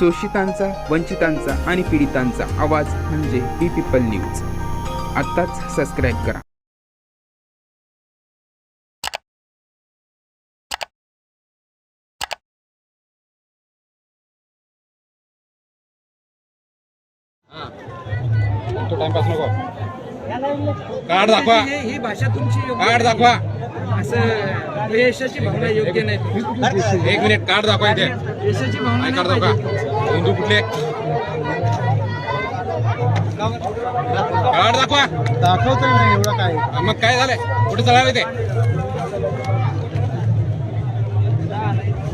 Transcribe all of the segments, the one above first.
शोषितांचा वंचितांचा आणि पीडितांचा आवाज म्हणजे बी पीपल न्यूज. आत्ताच सबस्क्राईब करा. तो टाइमपास नको. कार्ड दाखवा. ही ही भाषा तुमची योग्य कार्ड. दाखवा. असं यशाची भावना योग्य नाही. एक मिनिट कार्ड दाखवा इथे. यशाची भावना कार्ड दाखवा. हिंदू कुठले? कार्ड दाखवा. दाखवतोय ना एवढं काय? हा, मग काय झालंय? कुठे चढावे ते?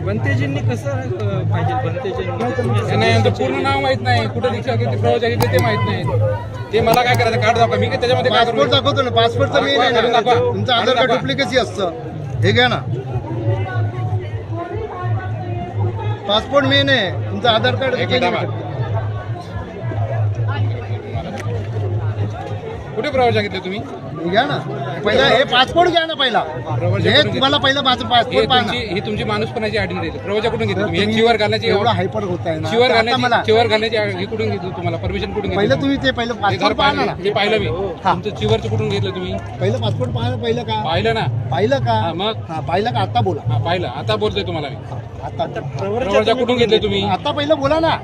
बनतेजींनी कसं पाहिजे बनतेजींनी त्यांना यांचं पूर्ण नाव माहीत नाही. कुठे दीक्षा घेतली प्रवचा घेतली ते माहीत नाही. ते मला काय करायचं कार्ड दाखवा. मी काय त्याच्यामध्ये काय करू? पासपोर्ट दाखवतो ना पासपोर्टचं मेन आहे दाखवा. तुमचं आधार कार्ड. डुप्लिकेसी असतं. हे घ्या ना. पासपोर्ट मेन आहे. तुमचं आधार कार्ड. कुठे प्रवचा घेतले तुम्ही? घ्या ना. पहिला हे पासपोर्ट घ्या ना पहिला. हे कुठून तुम्हाला पहिलं माझं हे पासपोर्ट तुमची पाहा ही तुमची माणूसपणाची आयडेंटिटी प्रवचा कुठून घेतली तुम्ही. हे चिवर घालण्याची एवढं हायपर होत आहे ना. चिवर तर आता मला चिवर घालण्याची हे कुठून घेतली तुम्हाला? परमिशन कुठून घेतली पहिलं तुम्ही? ते पहिलं हे घर पासपोर्ट पाहा ना पाहिलं हे पाहिलं मी. हा. तुमचं चिवरचं कुठून घेतलं तुम्ही? पहिलं पासपोर्ट पाहा ना पहिलं का? पाहिलं ना. पाहिलं का? हा, मग? हा पाहिलं का? आता बोला. हा पाहिलं. आता बोलतोय तुम्हाला मी. आता प्रवचा कुठून घेतले. तुम्ही? आता पहिलं बोला ना.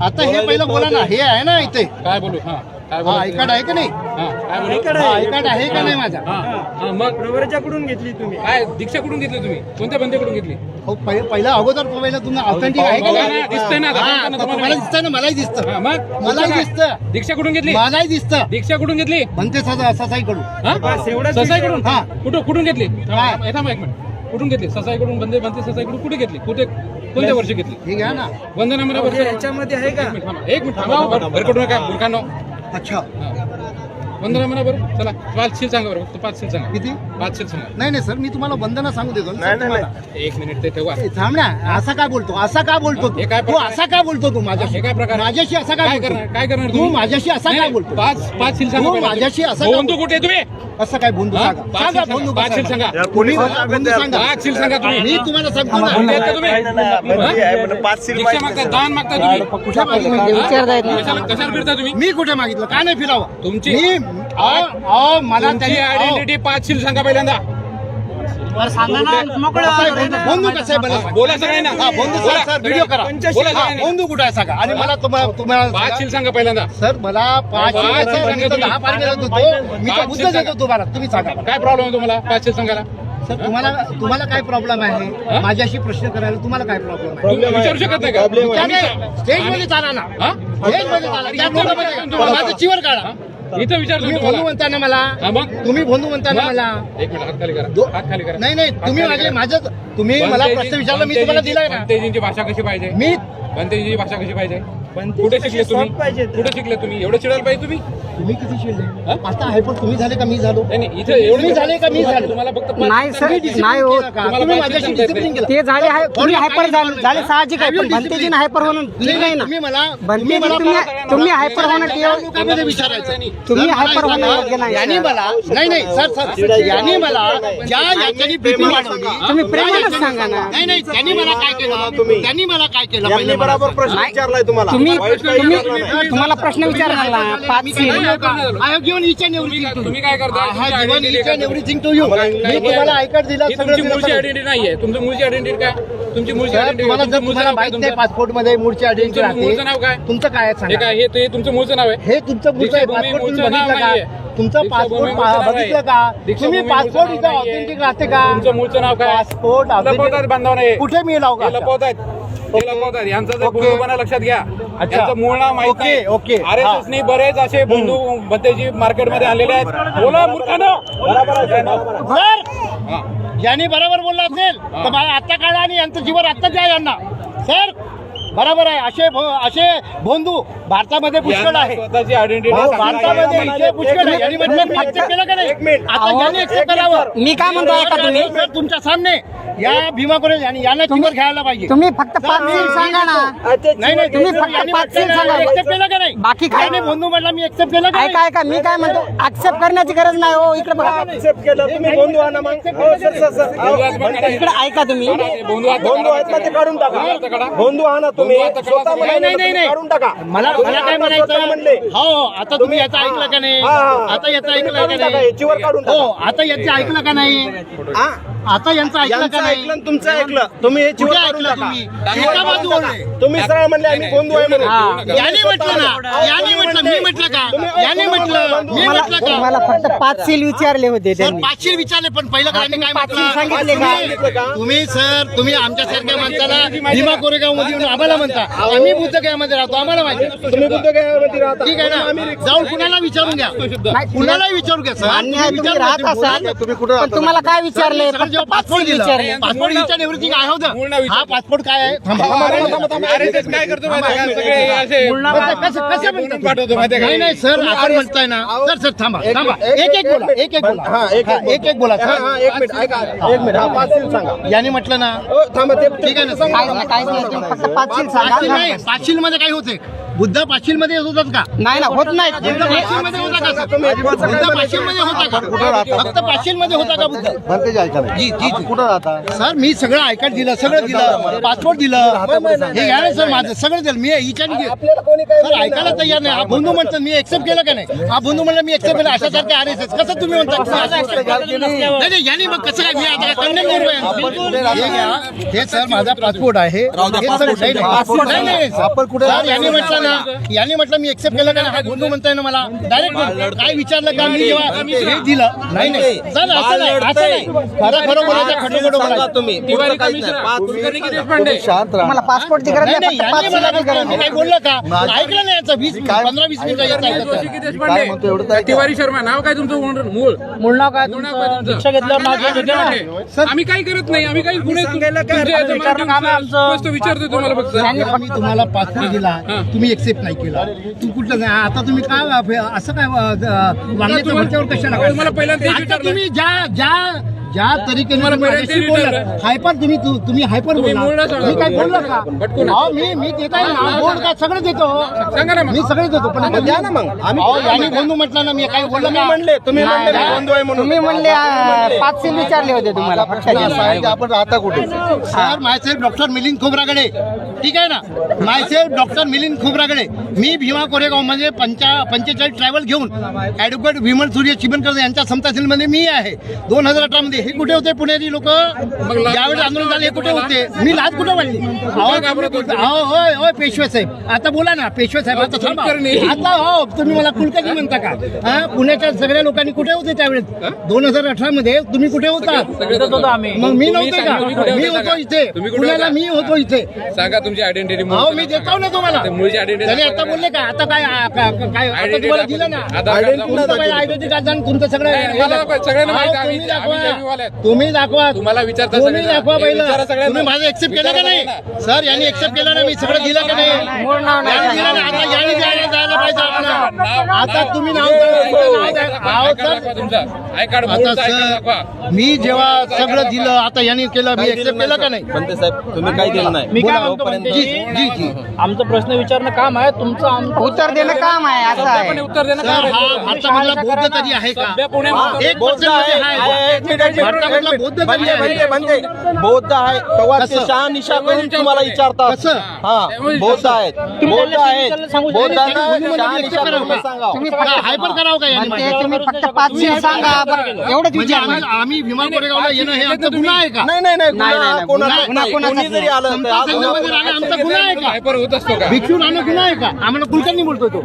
आता हे पहिलं बोला ना. हे आहे ना इथे. काय बोलू? हा काय हा बोलू आय कार्ड आहे का नाही? हा. हा आहे का नाही माझा. हा. हा मग? प्रवरच्याकडून घेतली तुम्ही? काय दीक्षा कुठून घेतली तुम्ही? कोणत्या बंदेकडून घेतली? हो पहि- पहिला अगोदर पहिलं तुम्ही ऑथेंटिक आहे का? बघा नाही? ना, दिसतंय ना, हा, आता तुम्हाला. दिसतं ना मलाही दिसतं. हा मग? मलाही काय? दिसतं. दीक्षा कुठून घेतली? मलाही दिसतं. दीक्षा कुठून घेतली? म्हणते ससा ससाईकडून. हा? बस एवढंच ससाईकडून? हा. कुठं कुठून घेतली? काय? हे. थांबा एक मिनिट. कुठून घेतली? ससाईकडून बंदे बंदे ससाईकडून कुठे घेतली? कुठे कोणत्या वर्षी घेतली? हे घ्या ना. वंदना मला वर्ष याच्यामध्ये आहे का? एक मिनिट थांबा भरकटू नका मूर्खांनो. अच्छा. वंदना म्हणा बरं. चला पाच सील सांगा बरं फक्त पाच सील सांगा. किती? पाच सील सांगा. नाही नाही सर मी तुम्हाला वंदना सांगू देतो. ना सर तुम्हाला. एक मिनिट ते ठेवा. ए, थांब ना असा काय बोलतो? असा का बोलतो हे तू काय तू प्रकार आहे? असा का बोलतो तू माझ्याशी? हे काय प्रकार आहे? माझ्याशी असा काय काय करणार बोलतो काय करणार तू तुम्ही? माझ्याशी असा नाही, काय बोलतो? पाच पाच सील सांगा तू पहिला. माझ्याशी असं का बंधू कुठे आहे तुम्ही? असं काय बंधू हा? सांगा. पाच सांगा बंधू सांगा. पाच सील बसा. सांगा. तुम्ही बंधू सांगा. पाच सील सांगा तुम्ही. मी तुम्हाला सांगतो ना. तुम्ही? हा? दीक्षा मागताय दान मागताय तुम्ही. कुठे मागितलं? हा? कशाला कशाला फिरता तुम्ही? मी कुठे मागितलं? का नाही फिरावं? तुमची- मी अहो, मला आयडेंटिटी पाच सील सांगा पहिल्यांदा. कसं आहे? बोला सगळ्यांना हा बंधू बोला. सर, सर व्हिडिओ करा. बोला हा, सगळ्यांना. बंधू कुठे आहे सांगा. आणि मला तुम्हाला तुम्हाला सांगा पहिल्यांदा. सर मला पाच सांगा मी तर तुम्ही. दहा पार देत होतो मी पाच तर बुद्ध सांगा. देतो तुम्हाला. तुम्ही सांगा. काय प्रॉब्लेम आहे तुम्हाला? पाच सील सांगायला. सर तुम्हाला तुम्हाला काय प्रॉब्लेम आहे? माझ्याशी प्रश्न करायला तुम्हाला काय प्रॉब्लेम आहे? तुम्ही विचारू शकत नाही का? स्टेजमध्ये चाला ना. हा? स्टेजमध्ये चाला. त्या माझं चिवर काढा. इथं विचारतो तुम्ही तुम्हाला. बंधू म्हणता ना मला. हा, मग? तुम्ही बंधू म्हणता ना मग? मला. एक मिनिट हात खाली करा. दो- हात खाली करा. नाही नाही हात तुम्ही खाली माझे करा. माझं तुम्ही मला प्रश्न विचारला मी तुम्हाला दिलाय ना. भाषा कशी पाहिजे? मी बनतेजींची भाषा कशी पाहिजे? कुठे शिकले तुम्ही soft पाहिजे. कुठे शिकले तुम्ही एवढं चिडायला पाहिजे तुम्ही तुम्ही किती शिरले हा? आता आहे पण तुम्ही झाले का मी झालो नाही नाही, इथं एवढं तुम्ही झाले का मी झालो? तुम्हाला फक्त पाच नाही सर, सांगायचे. Discipline नाही होत. केलं का? तुम्हाला तुम्ही माझ्याशी नाही. केलं ते झाले आहे तुम्ही कोणी हायपर काय झाले झाले साहजिक आहे पण. बनतेजीनं हायपर होणं ठीक नाही, ना तुम्ही मला तुम्ही मला- तुम्ही हायपर होणं लोकांमध्ये विचारायचं तुम्ही हायपर होणं योग्य नाही, यांनी सर. मला नाही नाही सर सर यांनी मला ज्या याच्यानी बीपी वाढवली तुम्ही प्रेमानच सांगा ना. नाही नाही त्यांनी मला काय केलं त्यांनी मला काय केलं पहिले मला बरोबर सांगा. प्रश्न विचारलाय तुम्हाला तुम्ही. तुम्हाला प्रश्न विचारणार ना पाच given each and तुम्ही काय- करता? मी तुम्हाला दिला ही सगळं तुमची मूळची. आयडेंटिटी नाहीये. तुमची मूळची आयडेंटिटी काय? तुमची मूळची आयडेंटिटी तुम्हाला जर मूळचं तुम्हाला नाव काय माहीत नाही तुमचं? पासपोर्टमध्ये मूळची आयडेंटिटी मूळचं नाव काय? तुमचं काय आहे हे सांगा? काय? हे ते तुमचं मूळचं नाव आहे? हे तुमचं मूळचं आहे. पासपोर्ट तुम्ही नाव बघितलं नाहीये. का तुमचं पासपोर्ट बघितलं. का? तुम्ही पासपोर्ट इथं. ऑथेंटिक राहते का? तुमचं मूळचं नाव काय? पासपोर्ट लपवतात बांधव नाही कुठे मी लावू हे का लपवतात. लपवतात यांचं जर ओके. बंधूपणा लक्षात घ्या. अच्छा. यांचं मूळ नाव माहीत okay, okay. R S S नी बरेच असे बंधू मार्केटमध्ये आलेले आहेत. बोला मूर्खानो. सर. यांनी बरोबर बोलला असेल तर मला आत्ता काढा आणि यांचं जीवन आत्ता द्या यांना. सर बरोबर आहे. असे असे बंधू भारतामध्ये पुष्कळ आहे. स्वतःची आयडेंटिटी हो, भारतामध्ये पुष्कळ आहे. यांनी म्हटलं केलं का नाही? आता यांनी करावं. मी काय म्हणतो ऐका तुम्ही? तुमच्या सामने या भीमा कॉलेज आणि यांना चिवर घ्यायला पाहिजे. तुम्ही फक्त पाच सील सांगा ना. नाही नाही तुम्ही फक्त पाच सील सांगा. नाही, accept केलं का नाही? बाकी काय? यांनी बंधू म्हटला मी एक्सेप्ट केलं का ऐका ऐका मी काय म्हणतो ऍक्सेप्ट करण्याची गरज नाही हो इकडे बघा. Accept केलं तुम्ही बंधू आणा मग. हो, सर, सर, सर. बंधू हात काढा. इकडे ऐका तुम्ही. बंधू हात बंधू आहेत ना ते काढून टाका. बंधू आणा तुम्ही स्वतः नाही, नाही, नाही. काढून टाका मला तुम्ही मला काय आता स्वतः म्हणले म्हणायचं हो आता तुम्ही याचं ऐकलं का नाही हा, हा. आता याचं तुम्ही ऐकलं काढून का टाका, नाही याचीवर काढून हो टाका. आता याचं ऐकलं का नाही हा? आता यांचं ऐकलं यांचं का नाही आणि तुमचं ऐकलं. तुम्ही हे कुठे काढून ऐकलं टाका. तुम्ही? एका बाजूवर. आहे. तुम्ही सरळ म्हणले आम्ही बंधू आहे म्हणून. याने म्हटलं ना याने म्हटलं मी म्हटलं का? याने म्हटलं मी म्हटलं का? मला फक्त पाच सील विचारले होते सर त्यांनी. पाचशे विचारले पण पहिलं त्यांनी काय पाचशे म्हटलं? सांगितले का? तुम्ही- तुम्ही सर तुम्ही आमच्या सारख्या माणसाला भीमा कोरेगावमध्ये येऊन आम्हाला म्हणता. आम्ही बुद्धगयामध्ये राहतो आम्हाला माहिती तुम्ही बुद्धगयामध्ये राहता. ठीक आहे ना? जाऊन कुणाला विचारून घ्या? कुणालाही विचारू घ्या सर. मान्य आहे तुम्ही विचारू राहत घ्या. असाल तुम्ही पण तुम्हाला काय विचारले? सर, फक्त जेव्हा पासपोर्ट विचारले पासपोर्ट विचार एव्हरीथिंग नाव होतं विचार. हा पासपोर्ट काय आहे थांबा. काय करतो माहिती आहे का? सगळे असे कसं- कसं- कसं बोलून पाठवतो माहिती आहे का? नाही नाही सर आपण म्हणताय ना सर सर थांबा थांबा एक एक बोला एक एक बोला हा एक हा, एक बोला हा हा एक मिनिट ऐका एक मिनिट हा पाच सील सांगा याने म्हटलं ना हो, थांबा ते ठीक आहे ना काहीच नाही काहीच नाही तुम्ही फक्त पाचशील सांगा नाही पाचशील मध्ये काय होते बुद्ध पाचशील मध्ये येत होतात का? नाही ना होत नाही बुद्ध पाचशील मध्ये होता का? सर? बुद्ध पाचशील मध्ये होता का? फक्त पाचशील मध्ये होता का बुद्ध? जी जी जी. कुठं राहता? सर मी सगळं ऐकत दिलं सगळं दिलं पासपोर्ट दिलं. हे घ्या ना सर माझं सगळं दिलं. मी विचार आपल्याला कोणी काय सर ऐकायला तयार नाही. हा बंधू म्हणतात मी एक्सेप्ट केलं का नाही? हा बंधू म्हणला मी एक्सेप्ट केलं. अशा सारखे आर एस एस. कसं तुम्ही म्हणता? नाही. नाही यांनी मग कसं काय मी आता कंडेम करू यांना? हे घ्या. हे सर माझा पासपोर्ट आहे. हे सर नाही, नाही. नाही, नाही, सर. सर, यांनी म्हटलं ना. यांनी म्हटलं मी एक्सेप्ट केलं का नाही? हा म्हणताय ना मला. डायरेक्ट काय विचारलं का मी जेव्हा हे दिलं? नाही असं नाही असं नाही. खरं खरं बोलायचं खटं खोटं बोलायचं. तुम्ही. तिवारी कमिशनर कुलकर्णी की देशपांडे मला नाही नाही यांनी मी बोललं का? ऐकलं नाही याचं. वीस पंधरा वीस मिनिटं याचं ऐकलं. जोशी की देशपांडे तिवारी शर्मा नाव काय तुमचं? मूळ मूळ. मूळ नाव काय? नाव काय तुमचं. आम्ही काही करत नाही? आम्ही काही गुन्हे तुमच्या याचं माध्यम स्पष्ट विचारतोय तुम्हाला फक्त. मी तुम्हाला पासपोर्ट दिला. तुम्ही एक्सेप्ट नाही केला तू कुठलं आता तुम्ही काय असं काय वागण्याच्या कशाला. तुम्ही ज्या ज्या ज्या तरीकेने माझ्याशी विचारलं. हायपर तुम्ही तुम्ही हायपर बोलला. मी काय बोललो का. अहो, मी मी देत आहे ना. बोल का सगळं देतो. मी सगळं देतो पण द्या ना. मग. आम्ही- अहो, यांनी बंधू म्हटलं ना मी काही बोललो का म्हणले तुम्ही म्हणले मी बंधू आहे म्हणून. तुम्ही म्हणले अं, पाच सील विचारले होते तुम्हाला फक्त आपण राहता कुठे? Sir myself doctor Milind Khobragade. ठीक आहे ना? Myself doctor Milind Khobragade. मी भीमा कोरेगावमध्ये पंचा पंचेचाळीस ट्रॅव्हल घेऊन ऍडव्होकेट विमल सूर्य चिमनकर यांच्या समता मध्ये मी आहे. दोन हजार अठरा मध्ये हे कुठे होते पुणेरी लोक? यावेळी आंदोलन झाले. हे कुठे होते? मी लाच कुठे वाढली? होय होय पेशवे साहेब. आता बोला ना पेशवे साहेब आता थांबा. आता हो तुम्ही मला कुलकर्णी म्हणता का? हा पुण्याच्या सगळ्या लोकांनी कुठे होते त्यावेळेस? दोन हजार अठरा मध्ये तुम्ही कुठे होता? सगळेच होतो आम्ही. मग मी तुम्ही नव्हते का? मी होते. इथे. पुण्याला? मी होतो इथे. सांगा तुमची आयडेंटिटी अहो मी देतो ना तुम्हाला. आता. बोलले का? आता काय काय आता तुम्हाला. दिलं ना? दाखवा. तुमचं सगळं. सगळ्यांना तुम्ही दाखवा. तुम्हाला विचारता तुम्ही. दाखवा हे पहिलं. तुम्ही माझं एक्सेप्ट केलं का नाही? सर यांनी एक्सेप्ट केलं ना मी सगळं दिलं का नाही? आता यांनी द्यायला जायला पाहिजे नाव- आपल्याला आता तुम्ही नाव मी जेव्हा सगळं दिलं आता यांनी केलं मी एक्सेप्ट केलं का नाही? बनते साहेब तुम्ही काय दिलं नाही. मी काय म्हणतो जी जी आमचं प्रश्न विचारणं काम आहे तुमचं उत्तर देणं काम आहे असं आहे. उत्तर देणं हा आहे? भारतामधला बौद्ध तरी आहे का? एक पर्सेंटमध्ये आहे. भारतामधला बौद्ध आहे. बनते बनते बौद्ध आहे. तेव्हा ते कसं? शहानिशा करून तुम्हाला विचारतात. कसं? हा. बौद्ध आहेत. बौद्ध आहेत. बौद्धांना शहानिशा करून सांगा. तुम्ही हायपर करावं का यांनी? म्हणते तुम्ही फक्त सांगा. बरं. एवढंच म्हणजे विचार आम्ही आम्ही भीमा कोरेगावला येणं हे आमचा गुन्हा आहे का? नाही नाही नाही. नाही, गुन्हा नाही, कोणाचा गुन्हा- नाही. कोणाचा कोणी जरी आलं तर समता गुन्हा संघामध्ये राहणं आमचा गुन्हा आहे का? हायपर होत असतो का भिक्षू राहणं गुन्हा आहे का? आम्हाला कुलकर्णी बोलतो तो.